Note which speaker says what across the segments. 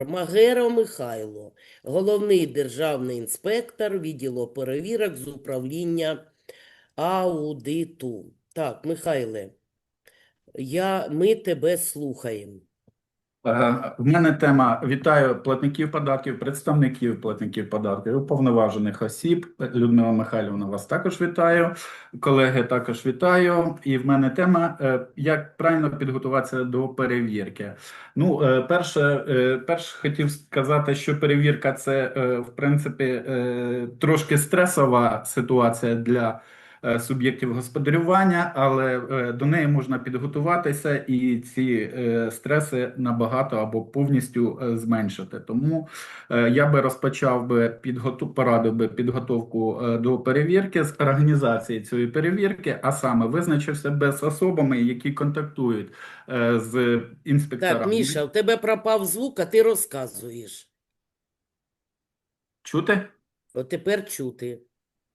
Speaker 1: Магера Михайло, головний державний інспектор відділу перевірок з управління аудиту. Так, Михайле, я, ми тебе слухаємо.
Speaker 2: Е, В мене тема вітаю платників податків, представників платників податків, уповноважених осіб. Людмила Михайлівна, вас також вітаю. Колеги також вітаю. І в мене тема е, як правильно підготуватися до перевірки. Ну, е, перше, перше хотів сказати, що перевірка це в принципі трошки стресова ситуація для суб'єктів господарювання, але е, до неї можна підготуватися і ці е, стреси набагато або повністю е, зменшити. Тому е, я би розпочав би підготу... порадив би підготовку е, до перевірки з організації цієї перевірки, а саме визначився би з особами, які контактують е, з інспекторами.
Speaker 1: Так, Міша, у тебе пропав звук, а ти розказуєш.
Speaker 2: Чути?
Speaker 1: От тепер чути.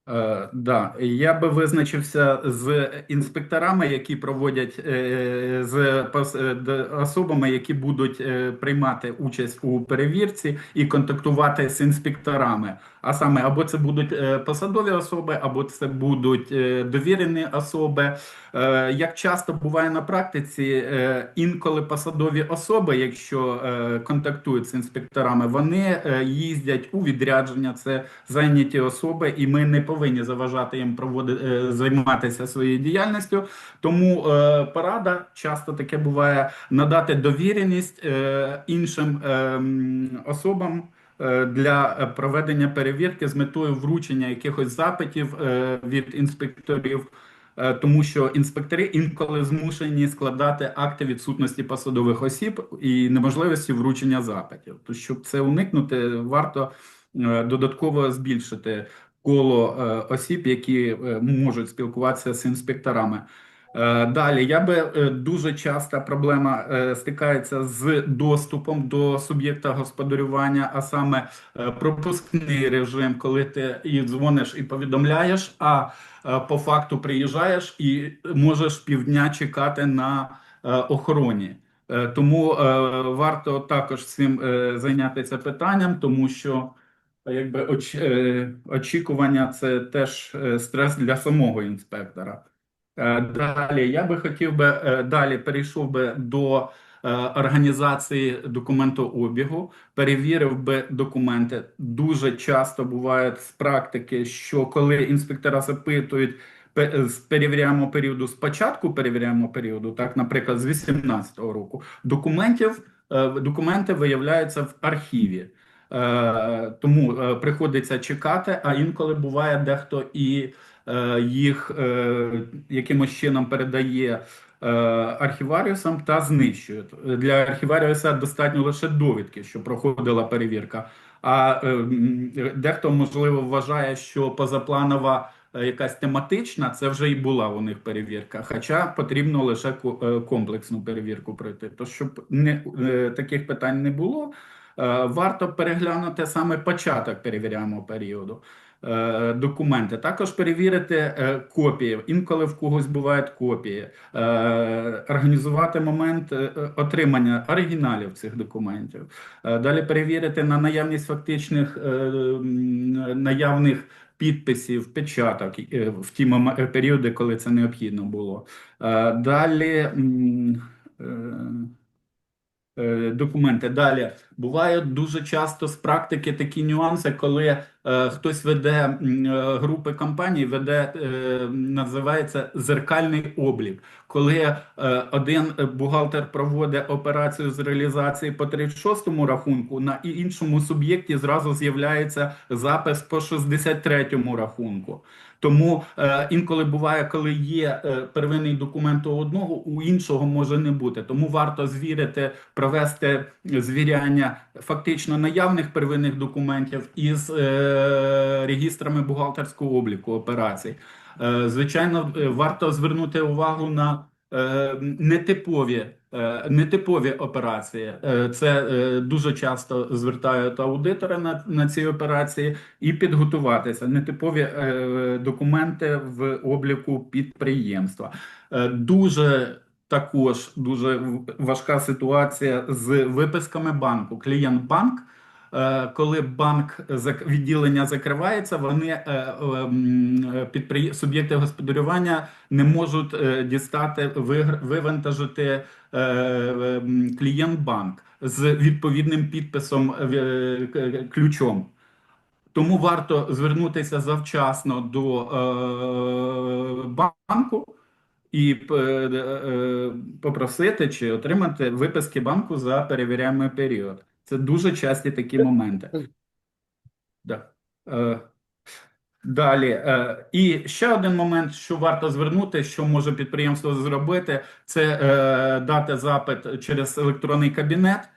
Speaker 2: Е, да, я би визначився з інспекторами, які проводять е, з пос- е, особами, які будуть приймати участь у перевірці і контактувати з інспекторами. А саме або це будуть е, посадові особи, або це будуть е, довірені особи. Е, Як часто буває на практиці, інколи посадові особи, якщо контактують з інспекторами, вони їздять у відрядження. Це зайняті особи, і ми не повинні заважати їм проводити займатися своєю діяльністю. Тому порада часто таке буває надати довіреність іншим е, особам. Е, Для е, проведення перевірки з метою вручення якихось запитів е, від інспекторів, тому що інспектори інколи змушені складати акти відсутності посадових осіб і неможливості вручення запитів. То щоб це уникнути, варто додатково збільшити коло осіб, які можуть спілкуватися з інспекторами. Е, Далі я би е, дуже часто проблема е, стикається з доступом до суб'єкта господарювання, а саме пропускний режим, коли ти і дзвониш і повідомляєш, а по факту приїжджаєш і можеш півдня чекати на охороні. Тому варто також цим зайнятися питанням, тому що якби оч, очікування це теж стрес для самого інспектора. Е, Далі я би хотів би е, далі перейшов би до е, організації документообігу, перевірив би документи. Дуже часто буває з практики, що коли інспектора запитують з перевіряємо періоду з початку перевіряємо періоду, так, наприклад, з 18-го року, документів документи виявляються в архіві. Тому приходиться чекати, а інколи буває дехто і їх е, якимось чином передає е, архіваріусам та знищує. Для архіваріуса достатньо лише довідки, що проходила перевірка. А е, дехто, можливо, вважає, що позапланова е, якась тематична, це вже і була у них перевірка. Хоча потрібно лише е, комплексну перевірку пройти. То щоб не, е, таких питань не було, е, варто переглянути саме початок перевіряємо періоду. Е, Документи також перевірити е, копії. Інколи в когось бувають копії, Е, організувати момент отримання оригіналів цих документів. Далі перевірити на наявність фактичних наявних підписів, печаток в ті моме- періоди, коли це необхідно було. Далі. Документи далі бувають дуже часто з практики такі нюанси, коли е, хтось веде е, групи компаній, веде е, називається зеркальний облік. Коли е, один бухгалтер проводить операцію з реалізації по 36-му рахунку, на іншому суб'єкті зразу з'являється запис по 63-му рахунку. Тому е, інколи буває, коли є е, первинний документ у одного, у іншого може не бути. Тому варто звірити, провести звіряння фактично наявних первинних документів із е, регістрами бухгалтерського обліку операцій. Е, звичайно, е, варто звернути увагу на е, нетипові. Нетипові операції це дуже часто звертають аудитори на, на ці операції і підготуватися. Нетипові документи в обліку підприємства. Дуже також дуже важка ситуація з виписками банку. Клієнт банк, коли банк відділення закривається, вони е, е, е, підприє- суб'єкти господарювання не можуть е, дістати вивантажити е, клієнт банк з відповідним підписом е, ключом. Тому варто звернутися завчасно до е, банку і е, е, попросити чи отримати виписки банку за перевіряємий період. Це дуже часті такі моменти. Да. Е, Далі. Е, І ще один момент, що варто звернути, що може підприємство зробити, це е, дати запит через електронний кабінет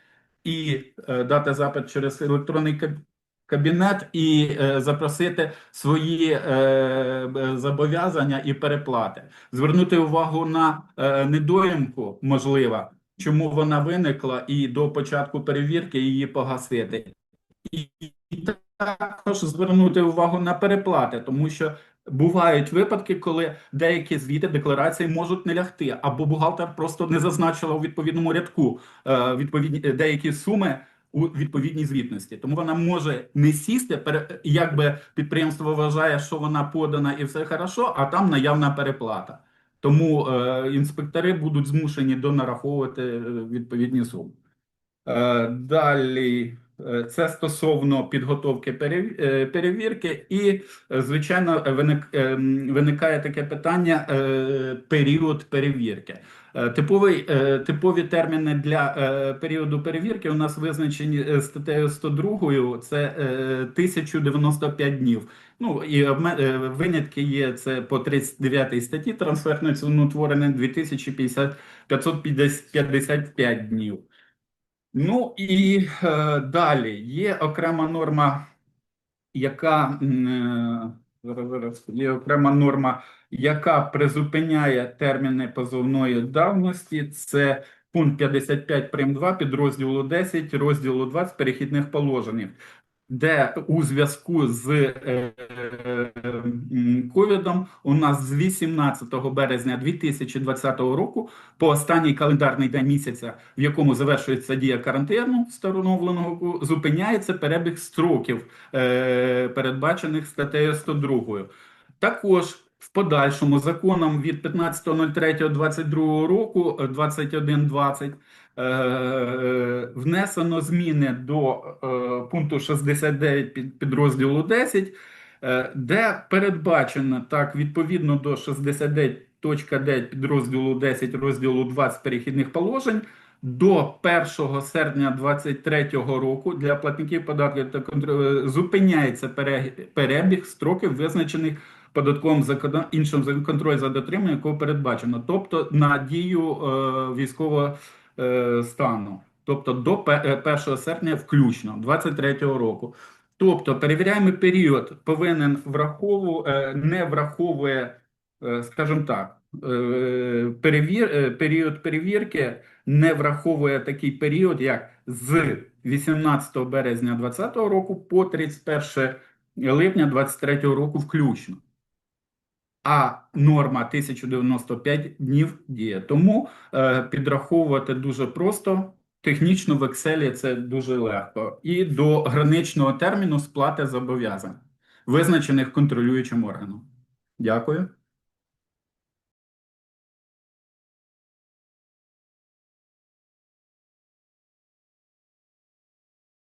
Speaker 2: і е, дати запит через електронний каб- кабінет і е, запросити свої е, зобов'язання і переплати. Звернути увагу на е, недоїмку, можливо, чому вона виникла, і до початку перевірки її погасити. І також звернути увагу на переплати, тому що бувають випадки, коли деякі звіти декларації можуть не лягти, або бухгалтер просто не зазначила у відповідному рядку е, відповідні е, деякі суми у відповідній звітності. Тому вона може не сісти, пере- якби підприємство вважає, що вона подана і все хорошо, а там наявна переплата. Тому е, інспектори будуть змушені донараховувати е, відповідні суми. Е, Далі, це стосовно підготовки е, перевірки, і, е, звичайно, виник, е, виникає таке питання е, період перевірки. Е, Типовий, е, типові терміни для е, періоду перевірки у нас визначені е, статтею 102, це е, 1095 днів. Ну і е, винятки є це по 39 статті трансферне ціноутворення 2050 555 днів. Ну і е, далі є окрема норма, яка е, є окрема норма, яка призупиняє терміни позовної давності. Це пункт 55 прим. 2 підрозділу 10, розділу 20 перехідних положень, де у зв'язку з е, м, у нас з 18 березня 2020 року по останній календарний день місяця, в якому завершується дія карантину встановленого, зупиняється перебіг строків, е, передбачених статтею 102. Також в подальшому законом від 15.03.22 року е, 21.20 е, внесено зміни до е, пункту 69 під- підрозділу 10, е, де передбачено так відповідно до 69.9 підрозділу 10 розділу 20 перехідних положень до 1 серпня 2023 року для платників податків та контр- зупиняється перебіг строків, визначених податковим законом іншим контроль за дотриманням, якого передбачено, тобто на дію е, військового е, стану, тобто до пе- е, 1 серпня включно 2023 року. Тобто перевіряємий період повинен врахову, е, не враховує, е, скажімо так, е, перевір, період перевірки не враховує такий період, як з 18 березня 2020 року по 31 липня 2023 року включно. А норма 1095 днів діє. Тому підраховувати дуже просто. Технічно в Excel це дуже легко. І до граничного терміну сплати зобов'язань, визначених контролюючим органом. Дякую.